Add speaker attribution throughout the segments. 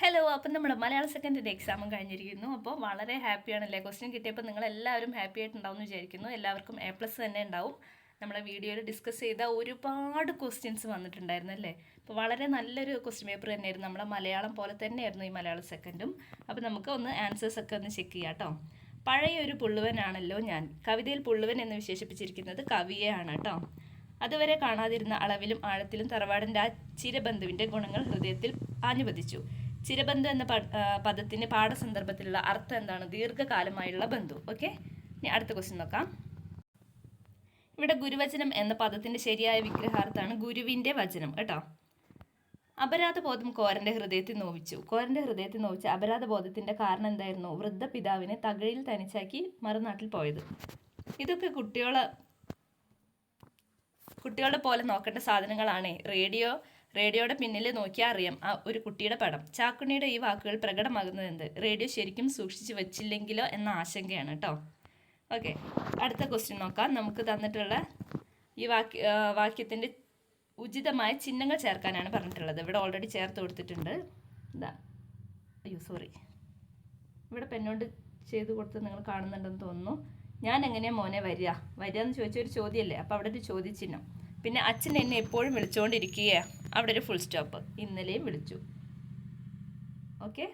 Speaker 1: Hello അപ്പം നമ്മൾ മലയാള സെക്കൻഡിന്റെ എക്സാമും കഴിഞ്ഞിരിക്കുന്നു. അപ്പോൾ വളരെ ഹാപ്പിയാണല്ലേ ക്വസ്റ്റ്യൻ കിട്ടിയപ്പോൾ നിങ്ങൾ എല്ലാവരും ഹാപ്പി ആയിട്ടുണ്ടാവും എന്ന് വിചാരിക്കുന്നു. എല്ലാവർക്കും എ പ്ലസ് തന്നെ ഉണ്ടാവും. നമ്മളെ വീഡിയോയിൽ ഡിസ്കസ് ചെയ്ത ഒരുപാട് ക്വസ്റ്റ്യൻസ് വന്നിട്ടുണ്ടായിരുന്നു അല്ലേ? അപ്പോൾ വളരെ നല്ലൊരു ക്വസ്റ്റ്യൻ പേപ്പർ തന്നെയായിരുന്നു. നമ്മളെ മലയാളം പോലെ തന്നെയായിരുന്നു ഈ മലയാള സെക്കൻഡും അപ്പോൾ നമുക്ക് ഒന്ന് ആൻസേഴ്സ് ഒക്കെ ഒന്ന് ചെക്ക് ചെയ്യാം കേട്ടോ. പഴയ ഒരു പുള്ളുവനാണല്ലോ ഞാൻ. കവിതയിൽ പുള്ളുവൻ എന്ന് വിശേഷിപ്പിച്ചിരിക്കുന്നത് കവിയെയാണ് കേട്ടോ. അതുവരെ കാണാതിരുന്ന അളവിലും ആഴത്തിലും തറവാടിന്റെ ആ ചിരബന്ധുവിന്റെ ഗുണങ്ങൾ ഹൃദയത്തിൽ ആഞ്ഞുപതിച്ചു. ചിരബന്ധു എന്ന പദത്തിന് പാഠസന്ദർഭത്തിലുള്ള അർത്ഥം എന്താണ്? ദീർഘകാലമായുള്ള ബന്ധു. ഓക്കെ ഇനി അടുത്ത ക്വസ്റ്റ്യൻ നോക്കാം. ഇവിടെ ഗുരുവചനം എന്ന പദത്തിന്റെ ശരിയായ വിഗ്രഹാർത്ഥാണ് ഗുരുവിന്റെ വചനം. കേട്ടോ? അപരാധബോധം കോരന്റെ ഹൃദയത്തിൽ നോവിച്ചു. കോരന്റെ ഹൃദയത്തിൽ നോവിച്ച അപരാധബോധത്തിന്റെ കാരണം എന്തായിരുന്നു? വൃദ്ധ പിതാവിനെ തകഴിയിൽ തനിച്ചാക്കി മറുനാട്ടിൽ പോയത്. ഇതൊക്കെ കുട്ടികളെ കുട്ടികളുടെ പോലെ നോക്കേണ്ട സാധനങ്ങളാണ്. റേഡിയോ റേഡിയോയുടെ പിന്നിൽ നോക്കിയാൽ അറിയാം ആ ഒരു കുട്ടിയുടെ പടം. ചാക്കുണ്ണിയുടെ ഈ വാക്കുകൾ പ്രകടമാകുന്നത് എന്ത് റേഡിയോ ശരിക്കും സൂക്ഷിച്ച് വെച്ചില്ലെങ്കിലോ എന്ന ആശങ്കയാണ് കേട്ടോ ഓക്കെ അടുത്ത ക്വസ്റ്റ്യൻ നോക്കാം. നമുക്ക് തന്നിട്ടുള്ള ഈ വാക്യ വാക്യത്തിന്റെ ഉചിതമായ ചിഹ്നങ്ങൾ ചേർക്കാനാണ് പറഞ്ഞിട്ടുള്ളത്. ഇവിടെ ഓൾറെഡി ചേർത്ത് കൊടുത്തിട്ടുണ്ട്. ഇതാ. അയ്യോ സോറി ഇവിടെ പെന്നോണ്ട് ചെയ്ത് കൊടുത്ത് നിങ്ങൾ കാണുന്നുണ്ടെന്ന് തോന്നുന്നു. ഞാൻ എങ്ങനെയാണ് മോനെ വരിക? വരിക എന്ന് ചോദിച്ച ഒരു ചോദ്യമല്ലേ? അപ്പോൾ അവിടെ ഒരു ചോദ്യചിഹ്നം. പിന്നെ അച്ഛൻ എന്നെ എപ്പോഴും വിളിച്ചുകൊണ്ടിരിക്കുകയാണ് അവിടെ ഒരു ഫുൾ സ്റ്റോപ്പ് ഇന്നലെയും വിളിച്ചു. ഓക്കെ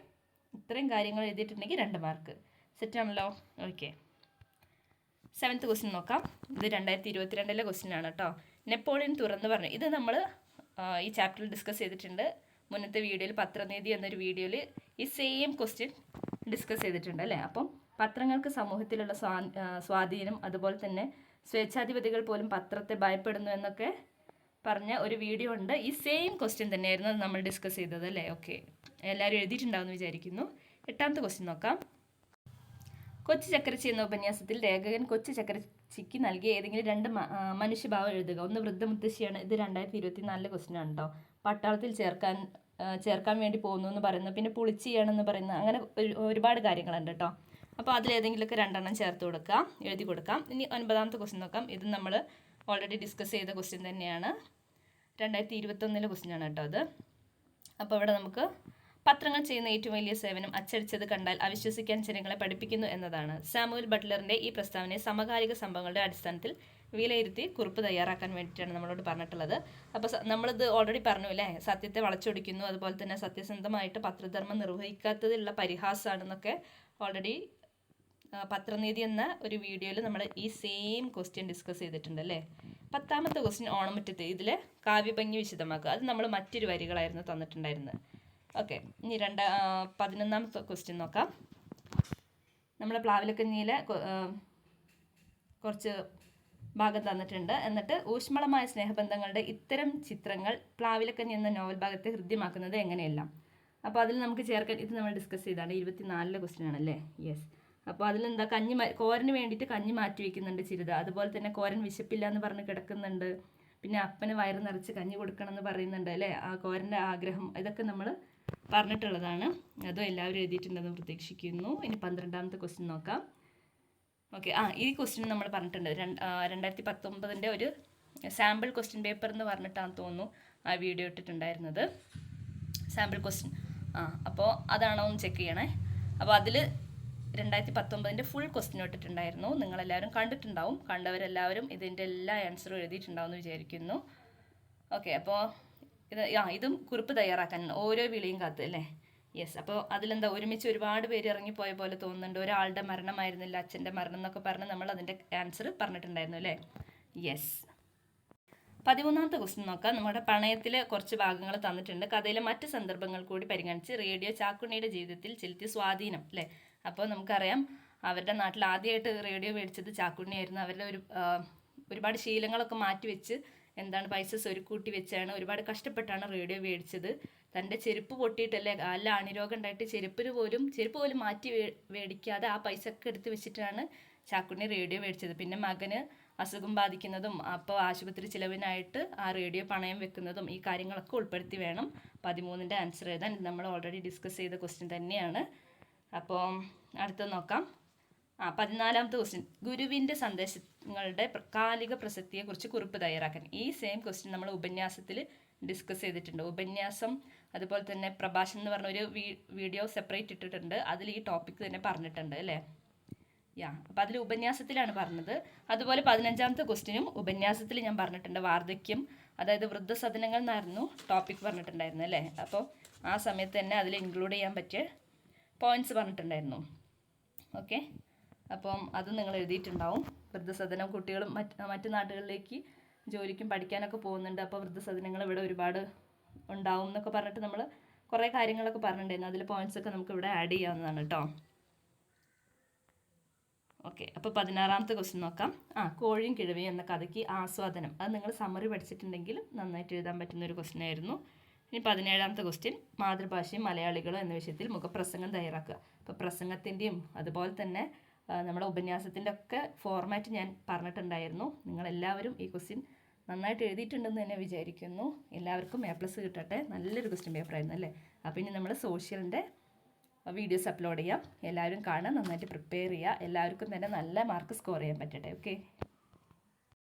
Speaker 1: ഇത്രയും കാര്യങ്ങൾ എഴുതിയിട്ടുണ്ടെങ്കിൽ രണ്ട് മാർക്ക് സെറ്റാണല്ലോ ഓക്കെ സെവൻത്ത് ക്വസ്റ്റ്യൻ നോക്കാം. ഇത് രണ്ടായിരത്തി ഇരുപത്തിരണ്ടിലെ ക്വസ്റ്റ്യൻ ആണ് കേട്ടോ. നെപ്പോളിയൻ തുറന്ന് പറഞ്ഞു. ഇത് നമ്മൾ ഈ ചാപ്റ്ററിൽ ഡിസ്കസ് ചെയ്തിട്ടുണ്ട്. മുന്നത്തെ വീഡിയോയിൽ പത്രനീതി എന്നൊരു വീഡിയോയിൽ ഈ സെയിം ക്വസ്റ്റ്യൻ ഡിസ്കസ് ചെയ്തിട്ടുണ്ട് അല്ലേ? അപ്പം പത്രങ്ങൾക്ക് സമൂഹത്തിലുള്ള സ്വാ സ്വാധീനം അതുപോലെ തന്നെ സ്വേച്ഛാധിപതികൾ പോലും പത്രത്തെ ഭയപ്പെടുന്നു എന്നൊക്കെ പറഞ്ഞ ഒരു വീഡിയോ ഉണ്ട്. ഈ സെയിം ക്വസ്റ്റ്യൻ തന്നെയായിരുന്നു നമ്മൾ ഡിസ്കസ് ചെയ്തത് അല്ലേ? ഓക്കെ എല്ലാവരും എഴുതിയിട്ടുണ്ടാവുമെന്ന് വിചാരിക്കുന്നു. എട്ടാമത്തെ ക്വസ്റ്റ്യൻ നോക്കാം. കൊച്ചു ചക്രച്ചി എന്ന ഉപന്യാസത്തിൽ ലേഖകൻ കൊച്ചു ചക്രച്ചിക്ക് നൽകിയ ഏതെങ്കിലും രണ്ട് മനുഷ്യഭാവം എഴുതുക. ഒന്ന് വൃദ്ധമുത്തശ്ശിയാണ്. ഇത് രണ്ടായിരത്തി ഇരുപത്തി നാലിലെ ക്വസ്റ്റ്യൻ ആണ് പട്ടാളത്തിൽ ചേർക്കാൻ ചേർക്കാൻ വേണ്ടി പോകുന്നു എന്ന് പറയുന്നു. പിന്നെ പുളിച്ചിയാണെന്ന് പറയുന്നു അങ്ങനെ ഒരുപാട് കാര്യങ്ങളുണ്ട് കേട്ടോ. അപ്പോൾ അതിലേതെങ്കിലുമൊക്കെ രണ്ടെണ്ണം ചേർത്ത് കൊടുക്കാം എഴുതി കൊടുക്കാം. ഇനി ഒൻപതാമത്തെ ക്വസ്റ്റ്യൻ നോക്കാം. ഇത് നമ്മൾ ഓൾറെഡി ഡിസ്കസ് ചെയ്ത ക്വസ്റ്റ്യൻ തന്നെയാണ്. രണ്ടായിരത്തി ഇരുപത്തൊന്നിലെ ക്വസ്റ്റ്യൻ ആണ് കേട്ടോ അത് അപ്പോൾ ഇവിടെ നമുക്ക് പത്രങ്ങൾ ചെയ്യുന്ന ഏറ്റവും വലിയ സേവനം അച്ചടിച്ചത് കണ്ടാൽ അവിശ്വസിക്കാൻ ജനങ്ങളെ പഠിപ്പിക്കുന്നു എന്നതാണ്. സാമുവൽ ബട്ട്ലറിന്റെ ഈ പ്രസ്താവനയെ സമകാലിക സംഭവങ്ങളുടെ അടിസ്ഥാനത്തിൽ വിലയിരുത്തി കുറിപ്പ് തയ്യാറാക്കാൻ വേണ്ടിയിട്ടാണ് നമ്മളോട് പറഞ്ഞിട്ടുള്ളത്. അപ്പോൾ നമ്മളിത് ഓൾറെഡി പറഞ്ഞു അല്ലേ? സത്യത്തെ വളച്ചൊടിക്കുന്നു അതുപോലെ തന്നെ സത്യസന്ധമായിട്ട് പത്രധർമ്മം നിർവഹിക്കാത്തതിലുള്ള പരിഹാസമാണെന്നൊക്കെ ഓൾറെഡി പത്രനീതി എന്ന ഒരു വീഡിയോയിൽ നമ്മൾ ഈ സെയിം ക്വസ്റ്റ്യൻ ഡിസ്കസ് ചെയ്തിട്ടുണ്ട് അല്ലേ? പത്താമത്തെ ക്വസ്റ്റ്യൻ ഓണമുറ്റത്ത് ഇതിൽ കാവ്യഭംഗി വിശദമാക്കുക. അത് നമ്മൾ മറ്റൊരു വരികളായിരുന്നു തന്നിട്ടുണ്ടായിരുന്നത്. ഓക്കെ ഇനി രണ്ട് പതിനൊന്നാമത്തെ ക്വസ്റ്റ്യൻ നോക്കാം. നമ്മൾ പ്ലാവിലക്കഞ്ഞിയിലെ കൊ- കുറച്ച് ഭാഗം തന്നിട്ടുണ്ട്. എന്നിട്ട് ഊഷ്മളമായ സ്നേഹബന്ധങ്ങളുടെ ഇത്തരം ചിത്രങ്ങൾ പ്ലാവിലക്കഞ്ഞി എന്ന നോവൽ ഭാഗത്തെ ഹൃദ്യമാക്കുന്നത് എങ്ങനെയെല്ലാം? അപ്പോൾ അതിൽ നമുക്ക് ചേർക്കാൻ ഇത് നമ്മൾ ഡിസ്കസ് ചെയ്താണ്. ഇരുപത്തിനാലിലെ ക്വസ്റ്റ്യൻ ആണല്ലേ? യെസ് അപ്പോൾ അതിലെന്താ? കഞ്ഞി കോരന് വേണ്ടിയിട്ട് കഞ്ഞി മാറ്റി വയ്ക്കുന്നുണ്ട് ചിരിത. അതുപോലെ തന്നെ കോരൻ വിശപ്പില്ല എന്ന് പറഞ്ഞ് കിടക്കുന്നുണ്ട്. പിന്നെ അപ്പന് വയറ് നിറച്ച് കഞ്ഞി കൊടുക്കണം എന്ന് പറയുന്നുണ്ട് അല്ലേ? ആ കോരന്റെ ആഗ്രഹം ഇതൊക്കെ നമ്മൾ പറഞ്ഞിട്ടുള്ളതാണ്. അതും എല്ലാവരും എഴുതിയിട്ടുണ്ടെന്ന് പ്രതീക്ഷിക്കുന്നു. ഇനി പന്ത്രണ്ടാമത്തെ ക്വസ്റ്റ്യൻ നോക്കാം. ഓക്കെ ആ ഈ ക്വസ്റ്റ്യൻ നമ്മൾ പറഞ്ഞിട്ടുണ്ട്. രണ്ടായിരത്തി പത്തൊമ്പതിന്റെ ഒരു സാമ്പിൾ ക്വസ്റ്റ്യൻ പേപ്പർ എന്ന് പറഞ്ഞിട്ടാണ് തോന്നുന്നു ആ വീഡിയോ ഇട്ടിട്ടുണ്ടായിരുന്നത്. സാമ്പിൾ ക്വസ്റ്റ്യൻ ആ അപ്പോൾ അതാണോ ഒന്ന് ചെക്ക് ചെയ്യണേ. അപ്പോൾ അതിൽ രണ്ടായിരത്തി പത്തൊമ്പതിന്റെ ഫുൾ ക്വസ്റ്റ്യൻ ഇട്ടിട്ടുണ്ടായിരുന്നു. നിങ്ങളെല്ലാവരും കണ്ടിട്ടുണ്ടാവും. കണ്ടവരെല്ലാവരും ഇതിന്റെ എല്ലാ ആൻസറും എഴുതിയിട്ടുണ്ടാവും എന്ന് വിചാരിക്കുന്നു. ഓക്കെ അപ്പോൾ ഇത് ആ ഇതും കുറിപ്പ് തയ്യാറാക്കാൻ ഓരോ വിളിയും കാത്ത് അല്ലേ? യെസ് അപ്പോൾ അതിലെന്താ ഒരുമിച്ച് ഒരുപാട് പേര് ഇറങ്ങിപ്പോയ പോലെ തോന്നുന്നുണ്ട്. ഒരാളുടെ മരണമായിരുന്നില്ല അച്ഛന്റെ മരണം എന്നൊക്കെ പറഞ്ഞ് നമ്മൾ അതിന്റെ ആൻസർ പറഞ്ഞിട്ടുണ്ടായിരുന്നു അല്ലേ? യെസ് പതിമൂന്നാമത്തെ ക്വസ്റ്റ്യൻ നോക്കാം. നമ്മുടെ പ്രണയത്തിലെ കുറച്ച് ഭാഗങ്ങൾ തന്നിട്ടുണ്ട്. കഥയിലെ മറ്റ് സന്ദർഭങ്ങൾ കൂടി പരിഗണിച്ച് റേഡിയോ ചാക്കുണ്ണിയുടെ ജീവിതത്തിൽ ചെലുത്തിയ സ്വാധീനം അല്ലേ? അപ്പോൾ നമുക്കറിയാം അവരുടെ നാട്ടിൽ ആദ്യമായിട്ട് റേഡിയോ മേടിച്ചത് ചാക്കുണ്ണിയായിരുന്നു. അവരുടെ ഒരു ഒരുപാട് ശീലങ്ങളൊക്കെ മാറ്റി വെച്ച് എന്താണ് പൈസ സ്വരുക്കൂട്ടി വെച്ചാണ് ഒരുപാട് കഷ്ടപ്പെട്ടാണ് റേഡിയോ മേടിച്ചത്. തന്റെ ചെരുപ്പ് പൊട്ടിയിട്ടല്ലേ അല്ല അണിരോഗം ഉണ്ടായിട്ട് ചെരുപ്പിന് പോലും ചെരുപ്പ് പോലും മാറ്റി മേടിക്കാതെ ആ പൈസ ഒക്കെ എടുത്ത് വെച്ചിട്ടാണ് ചാക്കുണ്ണി റേഡിയോ മേടിച്ചത്. പിന്നെ മകന് അസുഖം ബാധിക്കുന്നതും അപ്പോൾ ആശുപത്രി ചിലവിനായിട്ട് ആ റേഡിയോ പണയം വെക്കുന്നതും ഈ കാര്യങ്ങളൊക്കെ ഉൾപ്പെടുത്തി വേണം. പതിമൂന്നിന്റെ ആൻസർ എഴുതാൻ. നമ്മൾ ഓൾറെഡി ഡിസ്കസ് ചെയ്ത ക്വസ്റ്റ്യൻ തന്നെയാണ്. അപ്പോൾ അടുത്ത നോക്കാം. ആ പതിനാലാമത്തെ ക്വസ്റ്റ്യൻ ഗുരുവിന്റെ സന്ദേശങ്ങളുടെ കാലിക പ്രസക്തിയെക്കുറിച്ച് കുറിപ്പ് തയ്യാറാക്കാൻ. ഈ സെയിം ക്വസ്റ്റ്യൻ നമ്മൾ ഉപന്യാസത്തിൽ ഡിസ്കസ് ചെയ്തിട്ടുണ്ട്. ഉപന്യാസം അതുപോലെ തന്നെ പ്രഭാഷണം എന്ന് പറഞ്ഞ ഒരു വീഡിയോ സെപ്പറേറ്റ് ഇട്ടിട്ടുണ്ട്. അതിൽ ഈ ടോപ്പിക് തന്നെ പറഞ്ഞിട്ടുണ്ട് അല്ലേ? യാ അപ്പം അതിൽ ഉപന്യാസത്തിലാണ് പറഞ്ഞത്. അതുപോലെ പതിനഞ്ചാമത്തെ ക്വസ്റ്റ്യനും ഉപന്യാസത്തിൽ ഞാൻ പറഞ്ഞിട്ടുണ്ട്. വാർദ്ധക്യം അതായത് വൃദ്ധസദനങ്ങൾ എന്നായിരുന്നു ടോപ്പിക് പറഞ്ഞിട്ടുണ്ടായിരുന്നു അല്ലേ? അപ്പോൾ ആ സമയത്ത് തന്നെ അതിൽ ഇൻക്ലൂഡ് ചെയ്യാൻ പറ്റിയ പോയിന്റ്സ് പറഞ്ഞിട്ടുണ്ടായിരുന്നു. ഓക്കെ അപ്പം അത് നിങ്ങൾ എഴുതിയിട്ടുണ്ടാവും. വൃദ്ധസദനം കുട്ടികളും മറ്റ് മറ്റ് നാടുകളിലേക്ക് ജോലിക്കും പഠിക്കാനൊക്കെ പോകുന്നുണ്ട്. അപ്പോൾ വൃദ്ധസദനങ്ങൾ ഇവിടെ ഒരുപാട് ഉണ്ടാവും എന്നൊക്കെ പറഞ്ഞിട്ട് നമ്മൾ കുറേ കാര്യങ്ങളൊക്കെ പറഞ്ഞിട്ടുണ്ടായിരുന്നു. അതിൽ പോയിന്റ്സ് ഒക്കെ നമുക്ക് ഇവിടെ ആഡ് ചെയ്യാവുന്നതാണ് കേട്ടോ. ഓക്കെ അപ്പോൾ പതിനാറാമത്തെ ക്വസ്റ്റ്യൻ നോക്കാം. ആ കോഴിയും കിഴവിയും എന്ന കഥയ്ക്ക് ആസ്വാദനം. അത് നിങ്ങൾ സമ്മറി പഠിച്ചിട്ടുണ്ടെങ്കിൽ നന്നായിട്ട് എഴുതാൻ പറ്റുന്ന ഒരു ക്വസ്റ്റ്യൻ ആയിരുന്നു. ഇനി പതിനേഴാമത്തെ ക്വസ്റ്റ്യൻ മാതൃഭാഷയും മലയാളികളും എന്ന വിഷയത്തിൽ മുഖപ്രസംഗം തയ്യാറാക്കുക. അപ്പോൾ പ്രസംഗത്തിന്റെയും അതുപോലെ തന്നെ നമ്മുടെ ഉപന്യാസത്തിന്റെ ഒക്കെ ഫോർമാറ്റ് ഞാൻ പറഞ്ഞിട്ടുണ്ടായിരുന്നു. നിങ്ങളെല്ലാവരും ഈ ക്വസ്റ്റ്യൻ നന്നായിട്ട് എഴുതിയിട്ടുണ്ടെന്ന് തന്നെ വിചാരിക്കുന്നു. എല്ലാവർക്കും എ പ്ലസ് കിട്ടട്ടെ. നല്ലൊരു ക്വസ്റ്റ്യൻ പേപ്പർ ആയിരുന്നു അല്ലേ? അപ്പോൾ ഇനി നമ്മൾ സോഷ്യലിന്റെ വീഡിയോസ് അപ്ലോഡ് ചെയ്യാം. എല്ലാവരും കാണാൻ നന്നായിട്ട് പ്രിപ്പയർ ചെയ്യുക. എല്ലാവർക്കും തന്നെ നല്ല മാർക്ക് സ്കോർ ചെയ്യാൻ പറ്റട്ടെ. ഓക്കെ